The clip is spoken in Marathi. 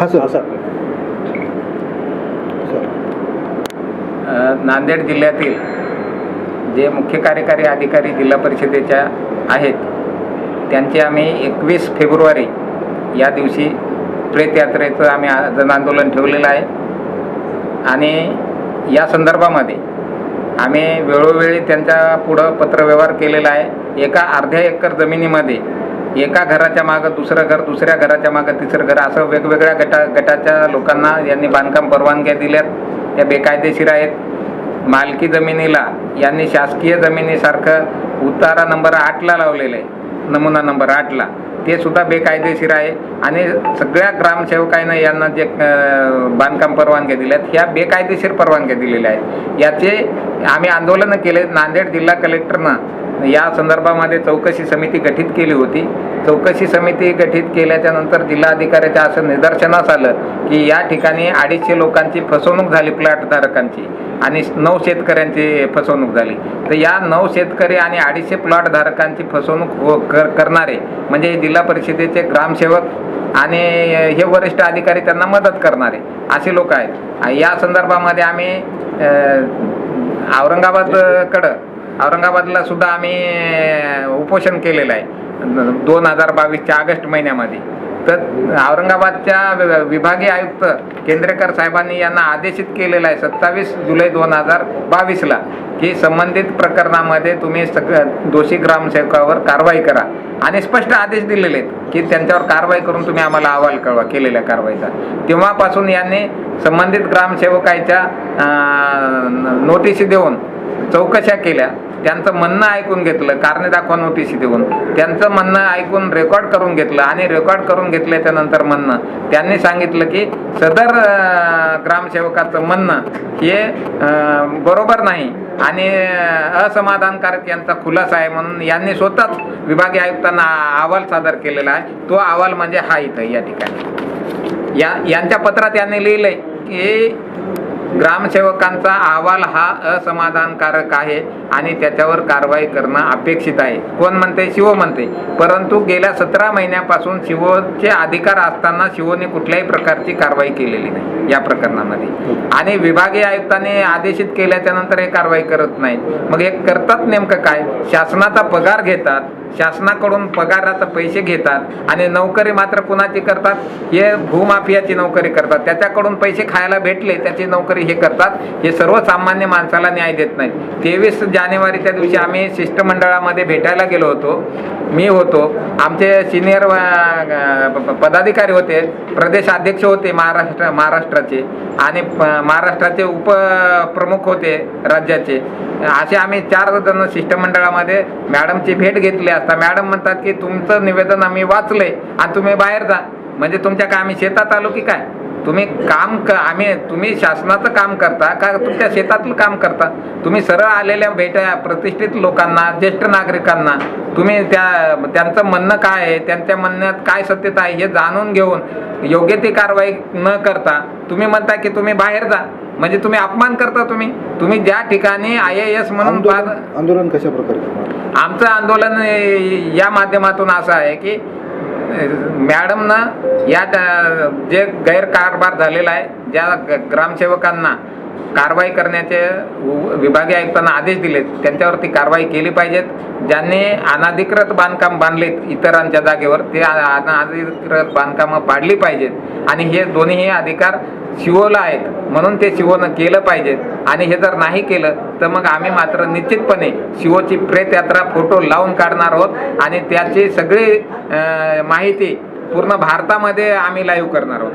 हा सर. सर नांदेड जिल्ह्यातील जे मुख्य कार्यकारी अधिकारी जिल्हा परिषदेच्या आहेत त्यांचे आम्ही एकवीस फेब्रुवारी या दिवशी प्रेत यात्रेचं आम्ही आ- जनआंदोलन ठेवलेलं आहे. आणि या संदर्भामध्ये आम्ही वेळोवेळी त्यांच्या पुढं पत्रव्यवहार केलेला आहे. एका अर्ध्या एकर जमिनीमध्ये एका घराच्या मागं दुसरं घर दुसऱ्या घराच्या मागं तिसरं घर असं वेगवेगळ्या गटा गटाच्या लोकांना यांनी बांधकाम परवानग्या दिल्यात. त्या बेकायदेशीर आहेत. मालकी जमिनीला यांनी शासकीय जमिनीसारखं उतारा नंबर आठला लावलेलं आहे. नमुना नंबर आठला. ते सुद्धा बेकायदेशीर आहे. आणि सगळ्या ग्रामसेवकांना यांना जे बांधकाम परवानग्या दिल्या आहेत ह्या बेकायदेशीर परवानग्या दिलेल्या आहेत. याचे आम्ही आंदोलनं केले. नांदेड जिल्हा कलेक्टरनं या संदर्भामध्ये चौकशी समिती गठीत केली होती. चौकशी समिती गठीत केल्याच्यानंतर जिल्हाधिकाऱ्याच्या असं निदर्शनास आलं की या ठिकाणी अडीचशे लोकांची फसवणूक झाली प्लॉटधारकांची आणि नऊ शेतकऱ्यांची फसवणूक झाली. तर या नऊ शेतकरी आणि अडीचशे प्लॉटधारकांची फसवणूक हो कर करणारे म्हणजे जिल्हा परिषदेचे ग्रामसेवक आणि हे वरिष्ठ अधिकारी त्यांना मदत करणारे असे लोक आहेत. या संदर्भामध्ये आम्ही औरंगाबादकडं औरंगाबादला सुद्धा आम्ही उपोषण केलेलं आहे. दोन हजार बावीसच्या ऑगस्ट महिन्यामध्ये. तर औरंगाबादच्या वि- विभागीय आयुक्त केंद्रेकर साहेबांनी यांना आदेशित केलेलं आहे सत्तावीस जुलै दोन हजार बावीसला की संबंधित प्रकरणामध्ये तुम्ही सग दोषी ग्रामसेवकावर कारवाई करा. आणि स्पष्ट आदेश दिलेले आहेत की त्यांच्यावर कारवाई करून तुम्ही आम्हाला अहवाल कळवा केलेल्या कारवाईचा. तेव्हापासून यांनी संबंधित ग्रामसेवकाच्या नोटीस देऊन चौकशा केल्या. त्यांचं म्हणणं ऐकून घेतलं कारणे दाखवा नोटीशी देऊन. त्यांचं म्हणणं ऐकून रेकॉर्ड करून घेतलं आणि रेकॉर्ड करून घेतल्याच्या नंतर म्हणणं. त्यांनी सांगितलं की सदर ग्रामसेवकाचं म्हणणं हे बरोबर नाही आणि असमाधानकारक यांचा खुलासा आहे म्हणून यांनी स्वतःच विभागीय आयुक्तांना अहवाल सादर केलेला आहे. तो अहवाल म्हणजे हा इथं या ठिकाणी. या यांच्या पत्रात यांनी लिहिलंय की ग्रामसेवकांचा अहवाल हा असमाधानकारक आहे आणि त्याच्यावर कारवाई करणं अपेक्षित आहे. कोण म्हणते? शिव म्हणते. परंतु गेल्या सतरा महिन्यापासून शिवचे अधिकार असताना शिवने कुठल्याही प्रकारची कारवाई केलेली नाही या प्रकरणामध्ये. आणि विभागीय आयुक्तांनी आदेशित केल्याच्यानंतर हे कारवाई करत नाही मग हे करतात नेमकं काय? शासनाचा पगार घेतात. शासनाकडून पगाराचा पैसे घेतात आणि नोकरी मात्र कुणाची करतात? हे भूमाफियाची नोकरी करतात. त्याच्याकडून पैसे खायला भेटले त्याची नोकरी हे करतात. हे सर्वसामान्य माणसाला न्याय देत नाही तेवीस जानेवारीच्या दिवशी आम्ही शिष्टमंडळामध्ये भेटायला गेलो होतो. मी होतो. आमचे सिनियर पदाधिकारी होते. प्रदेश अध्यक्ष होते महाराष्ट्र महाराष्ट्राचे. आणि प- महाराष्ट्राचे उपप्रमुख होते राज्याचे. असे आम्ही चार जण शिष्टमंडळामध्ये मॅडमची भेट घेतली असता मॅडम म्हणतात की तुमचं निवेदन आम्ही वाचलंय आणि तुम्ही बाहेर जा. म्हणजे तुमच्या काय आम्ही शेतात आलो की काय? तुम्ही काम क आम्ही तुम्ही शासनाचं काम करता का तुमच्या शेतातलं काम करता? तुम्ही सरळ आलेल्या भेट्या प्रतिष्ठित लोकांना ज्येष्ठ नागरिकांना तुम्ही त्या त्यांचं म्हणणं काय आहे? त्यांच्या म्हणण्यात काय सत्यता आहे हे जाणून घेऊन योग्य ती कारवाई न करता तुम्ही म्हणता की तुम्ही बाहेर जा. म्हणजे तुम्ही अपमान करता तुम्ही? तुम्ही ज्या ठिकाणी आय ए एस म्हणून आंदोलन कशा प्रकारे आमचं आंदोलन या माध्यमातून असं आहे की मॅडमनं या जे गैरकारभार झालेला आहे ज्या ग- ग्रामसेवकांना कारवाई करण्याचे विभागीय आयुक्तांना आदेश दिलेत त्यांच्यावरती कारवाई केली पाहिजेत. ज्यांनी अनाधिकृत बांधकाम बांधलेत इतरांच्या जागेवर ते अनाधिकृत बांधकामं पाडली पाहिजेत. आणि हे दोन्ही अधिकार शिवोला आहेत. म्हणून ते शिवोनं केलं पाहिजेत. आणि हे जर नाही केलं तर मग आम्ही मात्र निश्चितपणे शिवोची प्रेत यात्रा फोटो लावून काढणार आहोत आणि त्याची सगळी माहिती पूर्ण भारतामध्ये आम्ही लाईव्ह करणार आहोत.